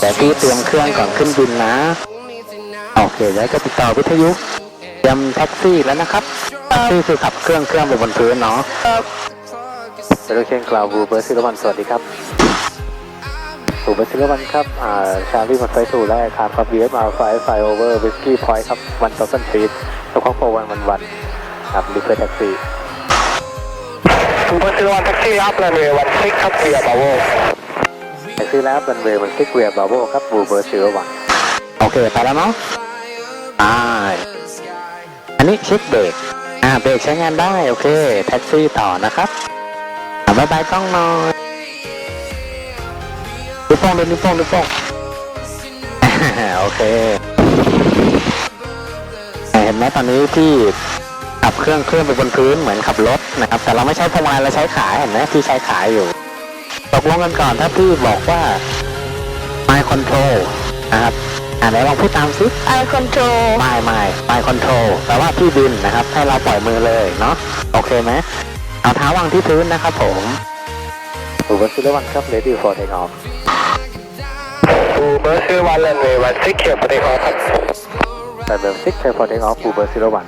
แต่พี่เตรียมเครื่องก่อนขึ้นบินนะโอเคแล้วก็ติดต่อวิทยุเตรียมแท็กซี่แล้วนะครับแท็กซี่คือขับเครื่องเครื่องไปบนพื้นเนาะเซโรเคนกล่าวบูเบอร์ซิลวันสวัสดีครับบูเบอร์ซิลวันครับอ่าชาลีมันไฟถูและคาร์ครับ BF มาไฟไฟโอเวอร์วิสกี้พอยต์ครับวันต่อสันฟีดแล้วก็โฟวันวันวันครับรีเควสแท็กซี่ทูเบอร์ซิลวันแท็กซี่รับรันเวย์วันซิกครับเวียบาโว แท็กซี่แล้วรันเวย์มันซิกเวียบาโบครับบูเบอร์ซิลวันโอเคไปแล้วเนาะอ่าอันนี้เช็คเบรกอ่าเบรกใช้งานได้โอเค แท็กซี่ต่อนะครับบายบายกล้องหน่อยนิ้วโป้งดูนิ้วโป้งนิ้วโป้งโอเคเห็นไหมตอนนี้ที่ขับเครื่องเครื่องไปบนพื้นเหมือนขับรถนะครับ แต่เราไม่ใช้พวงมาลัยเราใช้ขาเห็นไหมพี่ใช้ขาอยู่ ตกลงกันก่อนถ้าพี่บอกว่า my control นะครับอ่าไหนลองพูดตามซิไอคอนโทร my my my control แปลว่าพี่บินนะครับ ให้เราปล่อยมือเลยเนาะโอเคไหมเอาเท้าวางที่พื้นนะครับผมถูกวัสดุวันครับ ready for take off ทูเบอร์ซิลวันรันเวย์วันซิกเขียวปฏิคอครับแต่เดิมซิก for take off บูเบอร์ซิลวัน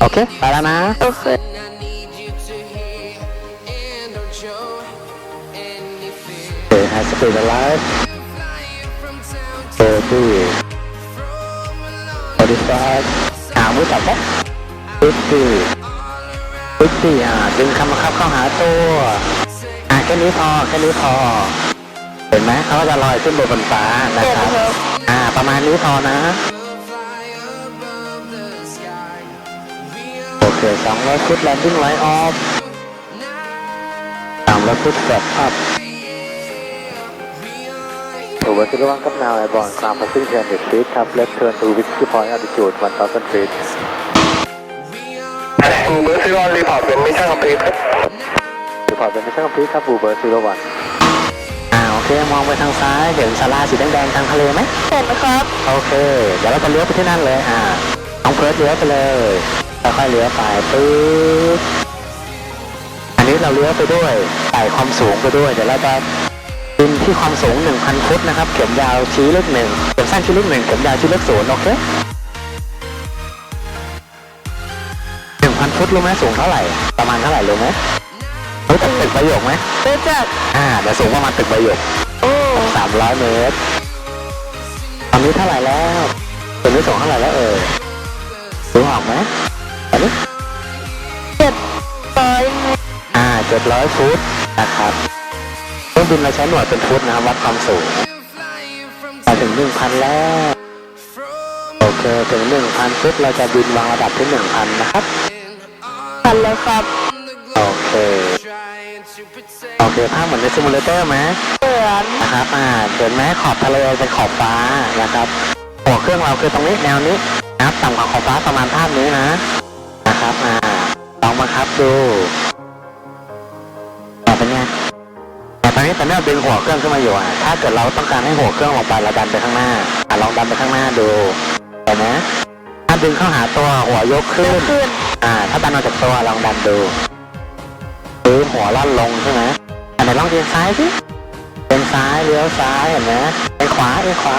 โอเค ไปแล้วนะ โอเค Okay, high speed alive. 30. 45. อ่ามือจับปะ 50. 50อ่าดึงคำบังคับเข้าหาตัวอ่าแค่นี้พอแค่นี้พอ เห็นไหมเขาก็จะลอยขึ้นบนฟ้านะครับ อ่า ประมาณนี้พอนะโอเคสองร้อยฟุตแลนดิ้งไลท์ออฟสามร้อยฟุตแฟลอัพ Over to the one cup now airborne climb passing 300 feet ครับ left turn to whiskey point altitude 1000 feet ทูเบอร์ซิลวันรีพอร์ตเป็นมิชชั่นคอมพลีทครับ report เป็น mission complete ครับ Uber 01อ่าโอเคมองไปทางซ้ายเห็นศาลาสีแดงๆทางทะเลไหมเห็นครับโอเค เดี๋ยวเราจะเลี้ยวไปที่นั่นเลยอ่าน้องเพิร์ดเลี้ยวไปเลยค่อยๆเลี้ยวไปปึ๊บอันนี้เราเลี้ยวไปด้วยไต่ความสูงไปด้วยเดี๋ยวเราจะ บินที่ความสูง 1,000 ฟุตนะครับ เข็มยาวชี้เลขหนึ่งเข็มสั้นชี้เลขหนึ่งเข็มยาวชี้เลขศูนย์โอเค1,000ฟุตรู้ไหมสูงเท่าไหร่ ประมาณเท่าไหร่รู้ไหมรู้จักตึกประโยคไหมรู้จักอ่าเดี๋ยวสูงประมาณตึกประโยคโอ้300เมตรตอนนี้เท่าไหร่แล้วตอนนี้สูงเท่าไหร่แล้วเออสูงออกไหมตอนนี้เจ็ดร้อยเมตรอ่า700ฟุตนะครับ เครื่องบินเราใช้หน่วยเป็นฟุตนะครับวัดความสูงไปถึง1,000แล้วโอเคถึง1,000ฟุตเราจะบินวางระดับที่1,000นะครับพันแล้วครับโอเคโอเคภาพเหมือนในซิมูเลเตอร์ไหมเหมือนนะครับอ่าเห็นไหมขอบทะเลเป็นขอบฟ้านะครับหัวเครื่องเราคือตรงนี้แนวนี้นะครับต่ำกว่าขอบฟ้าประมาณภาพนี้นะนะครับอ่าลองบังคับดู ต่ตอนนี้ตอนนี้เราดึงหัวเครื่องขึ้นมาอยู่อะ ถ้าเกิดเราต้องการให้หัวเครื่องลงไปเราดันไปข้างหน้าอะลองดันไปข้างหน้าดูเห็นไหมถ้าดึงเข้าหาตัวหัวยกขึ้นขึ้นอ่า ถ้าดันออกจากตัวลองดันดูหรือหัวล่อนลงใช่ไหมอันไหนลองเอียงซ้ายสิเอียงซ้ายเลี้ยวซ้ายเห็นไหมเอียงขวาเอียงขวา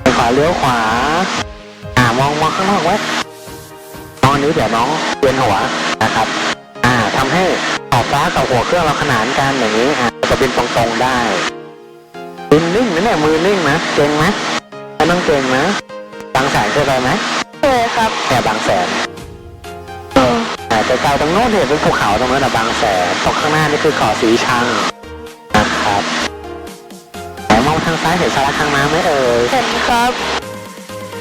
เอียงขวาเลี้ยวขวา อ่ามองมองข้างนอกไว้มองอันนี้เดี๋ยวน้องเวียนหัวนะครับ อ่าทำให้ขอบฟ้ากับหัวเครื่องเราขนานกันอย่างนี้อ่า จะบินตรงๆได้บินนิ่งนะเนี่ยมือนิ่งนะเก่งไหมไม่ต้องเก่งนะบางแสนเคยไปไหมเคยครับแค่บางแสนโอ้แต่ไกลๆตรงโน้นเห็นเป็นภูเขาตรงนั้นนะบางแสนตรงข้างหน้านี่คือเกาะสีชังนะครับแต่มองทางซ้ายเห็นสาราทางน้ำไหมเอ่ยเห็นครับ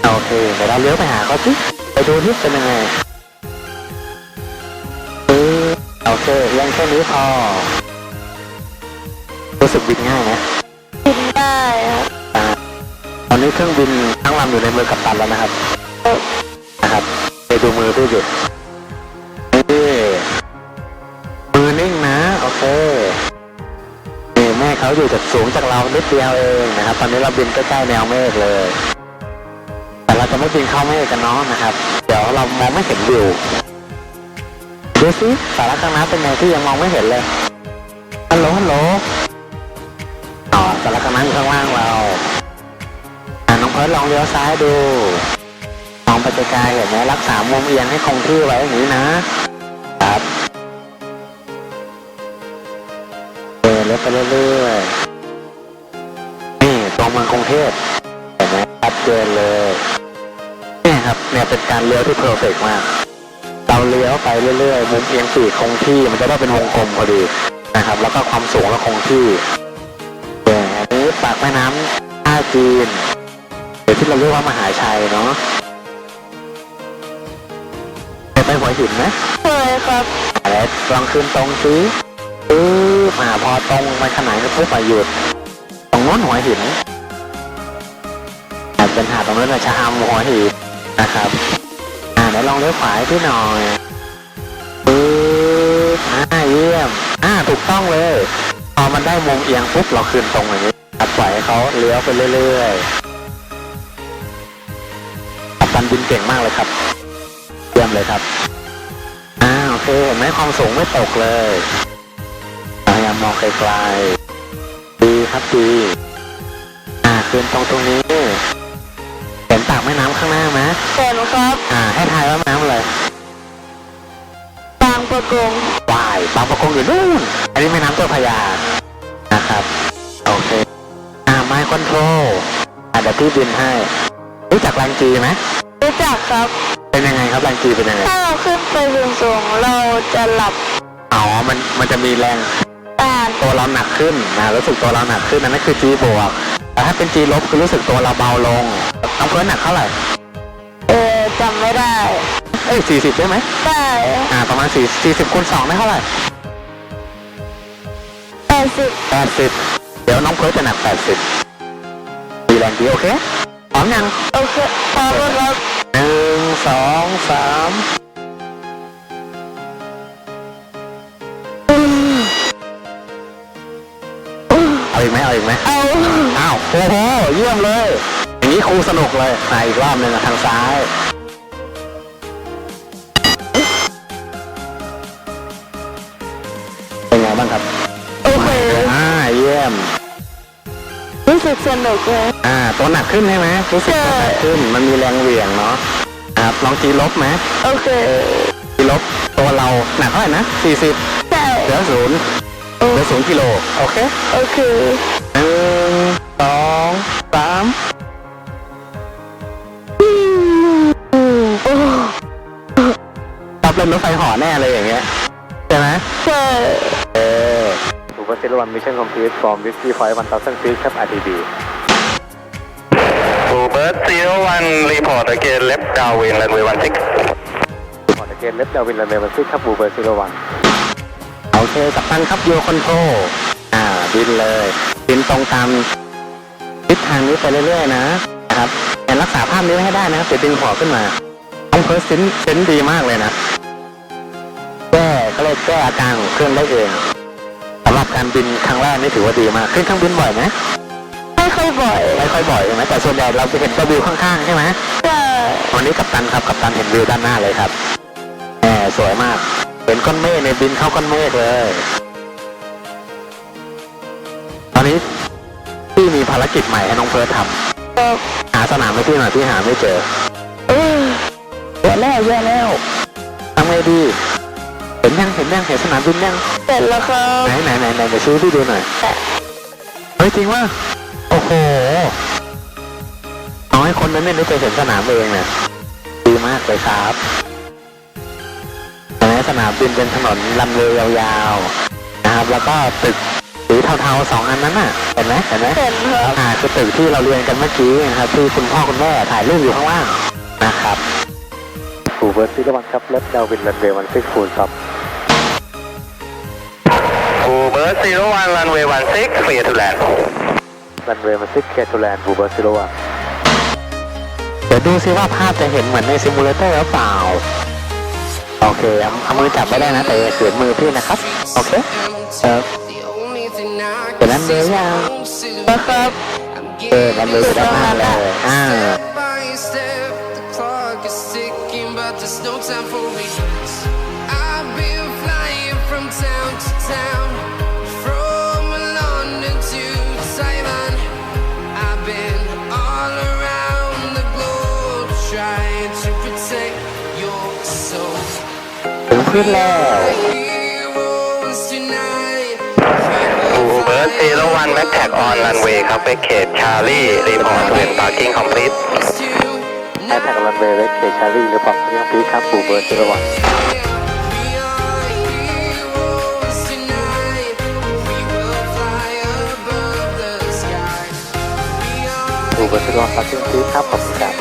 โอเคเดี๋ยวเราเลี้ยวไปหาเขาสิไปดูที่เป็นยังไงเออโอเคยังแค่นี้พอ รู้สึกบินง่ายนะบินได้ครับอ่าตอนนี้เครื่องบินทั้งลำอยู่ในมือกัปตันแล้วนะครับเออนะครับไปดูมือพี่ดินี่มือนิ่งนะโอเคนี่แม่เขาอยู่จากสูงจากเรานิดเดียวเองนะครับ ตอนนี้เราบินใกล้ๆแนวเมฆเลย แต่เราจะไม่บินเข้าเมฆกันเนาะนะครับ เดี๋ยวเรามองไม่เห็นวิวดูสิสาระข้างน้ำเป็นไงที่ยังมองไม่เห็นเลยฮัลโหลฮัลโหลอ๋อ สารกำนังข้างล่างเราน้องเพิร์ดลองเลี้ยวซ้ายดูมองไปไกลๆเห็นไหมรักษามุมเอียงให้คงที่ไว้อย่างนี้นะครับเดินเลี้ยวไปเรื่อยๆนี่ตรงเมืองกรุงเทพเห็นไหมชัดเจนเลยนี่ครับเนี่ยเป็นการเลี้ยวที่เพอร์เฟกมากเราเลี้ยวไปเรื่อยๆมุมเอียงปีกคงที่มันจะได้เป็นวงกลมพอดีนะครับ แล้วก็ความสูงก็คงที่ ม่น้ำท่าจีนหรือที่เราเรียกว่ามหาชัยเนาะเคยไปหัวหินไหมเคยครับอะไรลองขึ้นตรงซิปึ๊บมาพอตรงไปขนาดนี้ปุ๊บมาหยุด ตรงโน้นหัวหินอะเป็นหาดตรงนั้นนะชะอำหัวหินนะครับ อ่าเดี๋ยวลองเลี้ยวขวาให้พี่หน่อยปึ๊บอ่าเยี่ยม อ่าถูกต้องเลย พอมันได้มุมเอียงปุ๊บเราคืนตรงอย่างนี้ ตัดปล่อยให้เขาเลี้ยวไปเรื่อยๆกัปตันบินเก่งมากเลยครับเยี่ยมเลยครับอ่าโอเคเห็นไหมความสูงไม่ตกเลยพยายามมองไกลๆดีครับดีอ่าคืนตรงตรงนี้เห็นปากแม่น้ำข้างหน้าไหมเห็นครับอ่าให้ทายว่าแม่น้ำอะไรบางประกงวายบางประกงอยู่นู่นอันนี้แม่น้ำเจ้าพระยานะครับ โอเคอ่าไม้ คอนโทรลอ่าเดี๋ยวพี่บินให้ รู้จักแรงจีไหมรู้จักครับ เป็นยังไงครับแรงจีเป็นยังไง ถ้าเราขึ้นไปสูงๆเราจะหลับ อ๋อ มันมันจะมีแรงอ่านตัวเราหนักขึ้นนะรู้สึกตัวเราหนักขึ้นอันนั้นคือ G บวกแต่ถ้าเป็น G ลบคือรู้สึกตัวเราเบาลงน้องเพิร์นหนักเท่าไหร่ เออจำไม่ได้ เอ้ย40ได้ไหมได้อ่าประมาณ4 40คูณ2ได้เท่าไหร่แปดสิบ80เดี๋ยวน้องเพิร์นจะหนัก80ดี แรงดีโอเคพร้อมยังโอเคพอแล้วครับหนึ่งสองสามเอาอีกไหมเอาอีกไหมเอาอ้าวโอ้โหเยี่ยมเลยอย่างนี้ครูสนุกเลยมาอีกรอบหนึ่งอะทางซ้าย สึกสนุกเลยอ่าตัวหนักขึ้นใช่ไหมรู้สึกตัวหนักขึ้นมันมีแรงเหวี่ยงเนาะครับลองจีลบไหมโอเคจีลบตัวเราหนักเท่าไหร่นะสี่สิบใช่เหลือศูนย์เหลือศูนย์กิโลโอเคโอเคหนึ่งสองสามอืมโอ้ตับเล่นรถไฟห่อแน่เลยอย่างเงี้ยใช่ไหมใช่ เออถูกว่าซิลวันมิชชั่นคอมพลีท from 55 1000 feet ครับ RTB Bluebird Zero One report again left downwind runway one six พอตะเกียนเล็บดาวินเลเวลซิกครับบูเบอร์ซิลวันโอเคกัปตันครับโยคอนโทรอ่าบินเลยบินตรงตามทิศทางนี้ไปเรื่อยๆนะนะครับแต่รักษาภาพนี้ไว้ให้ได้นะครับเดี๋ยวดึงหัวขึ้นมาต้องเพิร์สเซนเซนดีมากเลยนะแก้ก็เลยแก้อาการของเครื่องได้เองสำ หรับการบินครั้งแรกนี่ถือว่าดีมากขึ้นเครื่องบินบ่อยไหมไม่ค่อยบ่อยไม่ค่อยบ่อยใช่ไหมแต่ส่วนใหญ่เราจะเห็นแต่วิวข้างๆใช่ไหมใช่วันนี้กัปตันครับกัปตันเห็นวิวด้านหน้าเลยครับแหมสวยมากเห็นก้อนเมฆในยบินเข้าก้อนเมฆเลย ตอนนี้พี่มีภารกิจใหม่ให้น้องเพิร์ททครับำหาสนามให้พี่หน่อยพี่หาไม่เจอเออเยอะแล้วเยอะแล้วทำไงดี เห็นยังเห็นยังเห็นสนามบินยังเสร็จแล้วครับไหนไหนไหนไหนเดี๋ยวชี้ให้พี่ดูหน่อยแต่เฮ้ยจริงว่าโอ้โหน้อยคนนั้นเนี่ยได้ไปเห็นสนามเองเนี่ยดีมากเลยครับเห็นไหมสนามบินเป็นถนนลำเลียวยาวๆนะครับแล้วก็ตึกสีเทาๆสองอันนั้นน่ะเห็นไหมเห็นไหมเห็นครับอ่าคือตึกที่เราเรียนกันเมื่อกี้นะครับที่คุณพ่อคุณแม่ถ่ายรูปอยู่ข้างล่างนะครับ ฟูเบอร์ซีระวันครับเล็บดาวินรันเวย์วันซิกฟูลครับ Bluebird Zero One runway one six clear to land รันเวย์มันซิกเคทูแลนด์บูเบอร์ซิโรวเดี๋ยวดูซิว่าภาพจะเห็นเหมือนในซิมูเลเตอร์หรือเปล่า โอเคเอาเอามือจับไม่ได้นะ แต่อย่าเขืนมือพี่นะครับ โอเคเออเดี๋ยวนั้นเบลยังนะครับเออรันเวย์อยู่ด้านหน้าเลยอ่า there's no time for regrets. I've been flying from town to town, from London to Taiwan. I've been all around the globe trying to protect your soul. เบิร์ดซีโรวันแม็กแท็กออนรันเวย์ครับไปเขตชาลีรีพอร์ตเวนปาร์กิ้งคอมพลีท จากรันเวย์เวสเทชารีหรือปรับเรื่องพีครับปูเบอร์ชิลวันปูเบอร์ชิลวันปรับเรื่องพีครับขอบคุณครับ